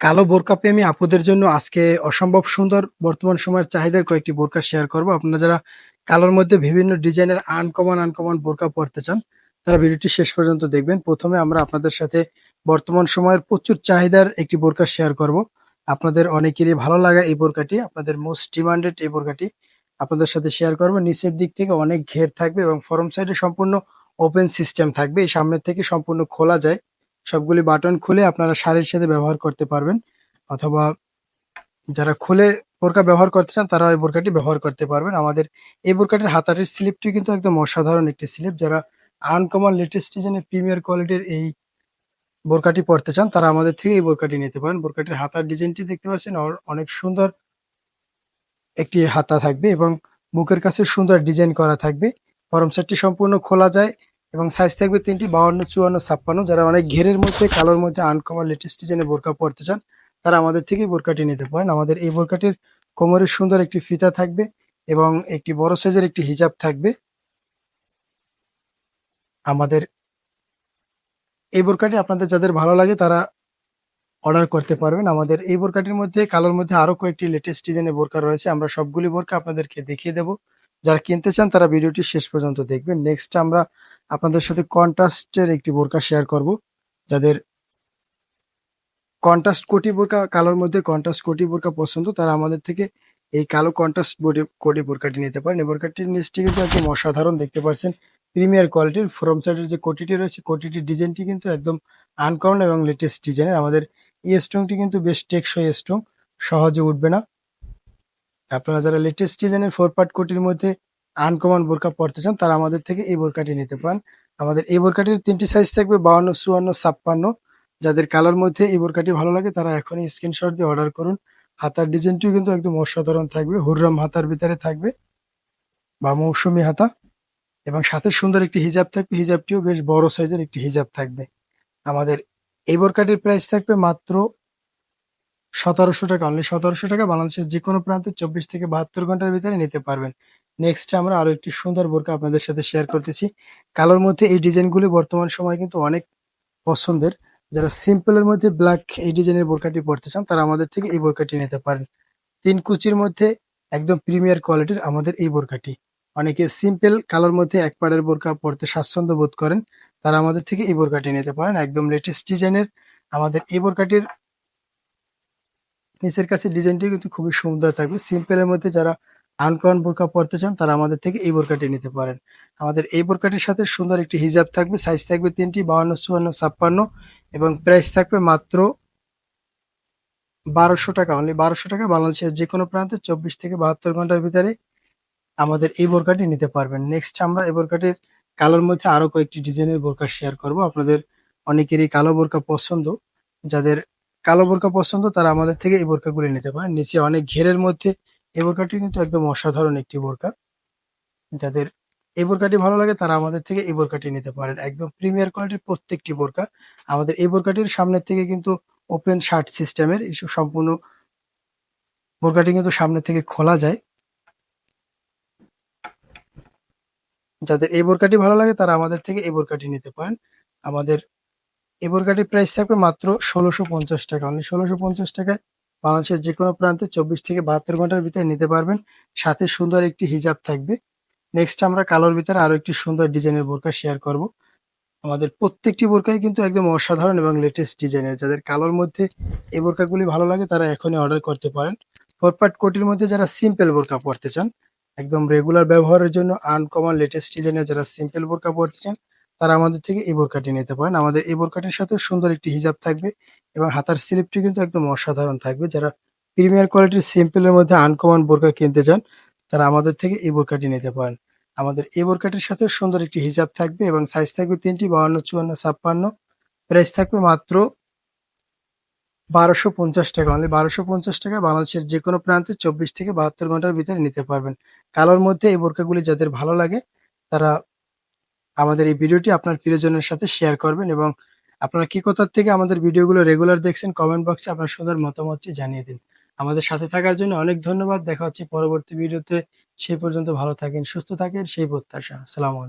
কালো বোরকা প্রেমী আপুদের জন্য আজকে অসম্ভব সুন্দর বর্তমান সময়ের চাহিদার কয়েকটি বোরকা শেয়ার করব। আপনারা যারা কালোর মধ্যে বিভিন্ন ডিজাইনের আনকমন আনকমন বোরকা পরতে চান, তারা ভিডিওটি শেষ পর্যন্ত দেখবেন। প্রথমে আমরা আপনাদের সাথে বর্তমান সময়ের প্রচুর চাহিদার একটি বোরকা শেয়ার করব। আপনাদের অনেকেরই ভালো লাগা এই বোরকাটি, আপনাদের মোস্ট ডিমান্ডেড এই বোরকাটি আপনাদের সাথে শেয়ার করব। নিচের দিক থেকে অনেক ঘের থাকবে এবং ফরম সাইডে সম্পূর্ণ ওপেন সিস্টেম থাকবে। এই সামনের থেকে সম্পূর্ণ খোলা যায়। সবগুলি বাটন খুলে আপনারা শাড়ির সাথে ব্যবহার করতে পারবেন। অথবা যারা খুলে বোরকা ব্যবহার করতে চান, তারা ওই বোরকাটি ব্যবহার করতে পারবেন। আমাদের এই বোরকাটির হাতাটির স্লিপটি কিন্তু একদম অসাধারণ একটি স্লিপ। যারা আনকমন লেটেস্ট ডিজাইনের প্রিমিয়ার কোয়ালিটির এই বোরকাটি পরতে চান, তারা আমাদের থেকে এই বোরকাটি নিতে পারেন। বোরকাটির হাতার ডিজাইনটি দেখতে পাচ্ছেন অনেক সুন্দর একটি হাতা থাকবে এবং বুকের কাছে সুন্দর ডিজাইন করা থাকবে। ফরম সেটটি সম্পূর্ণ খোলা যায়। এবং সাইজ থাকবে তিনটি, বাউন্ন, চুয়ান্ন, ছাপ্পান্ন। যারা অনেক ঘেরের মধ্যে, কালোর মধ্যে আনকমন লেটেস্ট ডিজাইনের বোরকা পরতে চান, তারা আমাদের থেকে বোরকাটি নিতে পারেন। আমাদের এই বোরকাটির কোমরের সুন্দর একটি ফিতা থাকবে এবং একটি বড় সাইজের একটি হিজাব থাকবে। আমাদের এই বোরকাটি আপনাদের যাদের ভালো লাগে, তারা অর্ডার করতে পারবেন। আমাদের এই বোরকাটির মধ্যে, কালোর মধ্যে আরও কয়েকটি লেটেস্ট ডিজাইনের বোরকা রয়েছে। আমরা সবগুলি বোরকা আপনাদেরকে দেখিয়ে দেব। যারা কিনতে চান, তারা ভিডিওটি শেষ পর্যন্ত দেখবেন। নেক্সট আমরা আপনাদের সাথে কন্ট্রাস্টের একটি বোরকা শেয়ার করব। যাদের কন্ট্রাস্ট কোটি বোরকা, কালোর মধ্যে কন্ট্রাস্ট কোটি বোরকা পছন্দ, তারা আমাদের থেকে এই কালো কন্ট্রাস্ট কোটি বোরকাটি নিতে পারেন। এই বোরকাটির নিচটি কিন্তু একদম অসাধারণ দেখতে পাচ্ছেন। প্রিমিয়ার কোয়ালিটির ফ্রম সাইডের যে কোটিটি রয়েছে, কোটিটির ডিজাইনটি কিন্তু একদম আনকমন এবং লেটেস্ট ডিজাইনের আমাদের এই স্ট্রংটি কিন্তু বেশ টেকসই স্ট্রং সহজে উঠবে না। আপনারা যারা লেটেস্ট ডিজাইনের ফোর পার্ট কোটির মধ্যে আনকমন বোরকা পড়তে চান, তারা আমাদের থেকে এই বোরকাটি নিতে পারেন। আমাদের এই বোরকাটির তিনটি সাইজ থাকবে, বাউন্ন, চুয়ান্ন, ছাপ্পান্ন। যাদের কালার মধ্যে এই বোরকাটি ভালো লাগে, তারা এখনই স্ক্রিনশট দিয়ে অর্ডার করুন। হাতার ডিজাইনটিও কিন্তু একদম অসাধারণ থাকবে, হুররাম হাতার ভিতরে থাকবে বা মৌসুমি হাতা। এবং সাথে সুন্দর একটি হিজাব থাকবে হিজাবটিও বেশ বড় সাইজের একটি হিজাব থাকবে। আমাদের এই বোরকাটির প্রাইস থাকবে মাত্র সতেরোশো টাকা অনলি সতেরোশো টাকা বাংলাদেশের যে কোনো প্রান্তে চব্বিশ থেকে বাহাত্তর ঘণ্টার ভিতরে নিতে পারবেন। নেক্সট আমরা আরও একটি সুন্দর বোরকা আপনাদের সাথে শেয়ার করতেছি। কালোর মধ্যে এই ডিজাইনগুলি বর্তমান সময় কিন্তু অনেক পছন্দের। যারা সিম্পলের মধ্যে ব্ল্যাক এই ডিজাইনের বোরকাটি পড়তে চান, তারা আমাদের থেকে এই বোরকাটি নিতে পারেন। তিন কুচির মধ্যে একদম প্রিমিয়ার কোয়ালিটির আমাদের এই বোরকাটি। অনেকে সিম্পল কালোর মধ্যে এক পাড়ের বোরকা পড়তে স্বাচ্ছন্দ্য বোধ করেন, তারা আমাদের থেকে এই বোরকাটি নিতে পারেন। একদম লেটেস্ট ডিজাইনের আমাদের এই বোরকাটির নিচের কাছে ডিজাইনটি কিন্তু খুবই সুন্দর থাকবে। সিম্পলের মধ্যে যারা আনকন বোরকা পরতে চান, তারা আমাদের থেকে এই বোরকাটি নিতে পারেন। আমাদের এই বোরকাটির সাথে সুন্দর একটি হিজাব থাকবে সাইজ থাকবে তিনটি বাউন্ন চুয়ান্ন, ছাপ্পান্ন এবং প্রাইস থাকবে মাত্র বারোশো টাকা। অনলি বারোশো টাকা বাংলাদেশের যে কোনো প্রান্তে চব্বিশ থেকে বাহাত্তর ঘণ্টার ভিতরে আমাদের এই বোরকাটি নিতে পারবেন। নেক্সট আমরা এই বোরকাটির কালোর মধ্যে আরও কয়েকটি ডিজাইনের বোরকা শেয়ার করব। আপনাদের অনেকেরই কালো বোরকা পছন্দ। যাদের কালো বোরকা পছন্দ, তারা আমাদের থেকে এই বোরকাগুলি নিতে পারেন। নিচে অনেক ঘেরের মধ্যে এই বোরকাটি কিন্তু একদম অসাধারণ একটি বোরকা যাদের এই বোরকাটি ভালো লাগে, তারা আমাদের থেকে এই বোরকাটি নিতে পারেন। একদম প্রিমিয়ার কোয়ালিটির প্রত্যেকটি বোরকা আমাদের এই বোরকাটির সামনের থেকে কিন্তু ওপেন শার্ট সিস্টেমের এইসব সম্পূর্ণ বোরকাটি কিন্তু সামনে থেকে খোলা যায়। যাদের এই বোরকাটি ভালো লাগে, তারা আমাদের থেকে এই বোরকাটি নিতে পারেন। আমাদের এই বোরকাটির প্রাইস থাকবে মাত্র ষোলোশো পঞ্চাশ টাকা। অনলি ষোলোশো পঞ্চাশ টাকায় বাংলাদেশের যে কোনো প্রান্তে চব্বিশ থেকে বাহাত্তর ঘণ্টার ভিতরে নিতে পারবেন। সাথে সুন্দর একটি হিজাব থাকবে। নেক্সট আমরা কালোর ভিতরে আরও একটি সুন্দর ডিজাইনের বোরকা শেয়ার করব। আমাদের প্রত্যেকটি বোরকাই কিন্তু একদম অসাধারণ এবং লেটেস্ট ডিজাইনের। যাদের কালোর মধ্যে এই বোরকাগুলি ভালো লাগে, তারা এখনই অর্ডার করতে পারেন। ফোর পার্ট কোটির মধ্যে যারা সিম্পল বোরকা পরতে চান, একদম রেগুলার ব্যবহারের জন্য আনকমন লেটেস্ট ডিজাইনের যারা সিম্পল বোরকা পরতে চান তারা আমাদের থেকে এই বোরকাটি নিতে পারেন। আমাদের এই বোরকাটির সাথে সুন্দর একটি হিজাব থাকবে এবং হাতার স্লিপটি কিন্তু একদম অসাধারণ থাকবে। যারা প্রিমিয়ার কোয়ালিটির সিম্পলের মধ্যে আনকমন বোরকা কিনতে চান, তারা আমাদের থেকে এই বোরকাটি নিতে পারেন। আমাদের এই বোরকাটির সাথে সুন্দর একটি হিজাব থাকবে এবং সাইজ থাকবে তিনটি বাউন্ন চুয়ান্ন, ছাপ্পান্ন। প্রাইস থাকবে মাত্র বারোশো পঞ্চাশ টাকা। অনলি বারোশো পঞ্চাশ টাকা বাংলাদেশের যে কোনো প্রান্তে চব্বিশ থেকে বাহাত্তর ঘণ্টার ভিতরে নিতে পারবেন। কালোর মধ্যে এই বোরকাগুলি যাদের ভালো লাগে, তারা আমাদের এই ভিডিওটি আপনার প্রিয়জনের সাথে শেয়ার করবেন এবং আপনারা কি কোথার থেকে আমাদের ভিডিওগুলো রেগুলার দেখছেন কমেন্ট বক্সে আপনার সুন্দর মতামতটি জানিয়ে দিন। আমাদের সাথে থাকার জন্য অনেক ধন্যবাদ। দেখা হচ্ছে পরবর্তী ভিডিওতে। সেই পর্যন্ত ভালো থাকেন, সুস্থ থাকেন, সেই প্রত্যাশা। আসসালামু আলাইকুম।